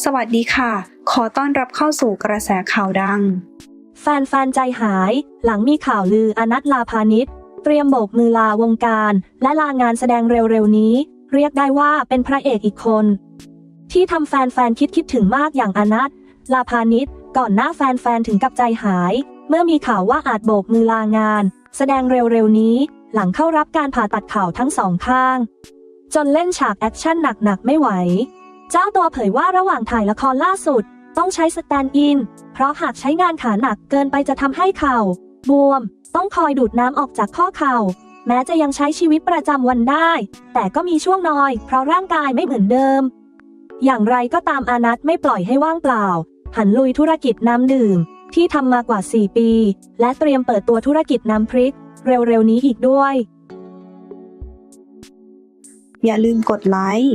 สวัสดีค่ะ ขอต้อนรับเข้าสู่กระแสข่าวดัง แฟนๆใจหาย หลังมีข่าวลืออนัทลาพาณิชย์เตรียมโบกมือลาวงการ และลางานแสดงเร็วๆนี้ เรียกได้ว่าเป็นพระเอกอีกคน ที่ทำแฟนๆคิดคิดถึงมากอย่างอนัทลาพาณิชย์ก่อนหน้าแฟนๆถึงกับใจหาย เมื่อมีข่าวว่าอาจโบกมือลางาน แสดงเร็วๆนี้ หลังเข้ารับการผ่าตัดเข่าทั้งสองข้าง จนเล่นฉากแอคชั่นหนักๆไม่ไหว เจ้าตัวเผยว่าระหว่างถ่ายละครล่าสุด ต้องใช้สแตนด์อิน เพราะหากใช้งานขาหนักเกินไปจะทำให้เข่าบวม ต้องคอยดูดน้ำออกจากข้อเข่า แม้จะยังใช้ชีวิตประจำวันได้ แต่ก็มีช่วงน้อย เพราะร่างกายไม่เหมือนเดิม อย่างไรก็ตามอานัทไม่ปล่อยให้ว่างเปล่า หันลุยธุรกิจน้ำดื่ม ที่ทำมากว่า 4 ปี และเตรียมเปิดตัวธุรกิจน้ำพริก เร็วๆนี้อีกด้วย อย่าลืมกดไลค์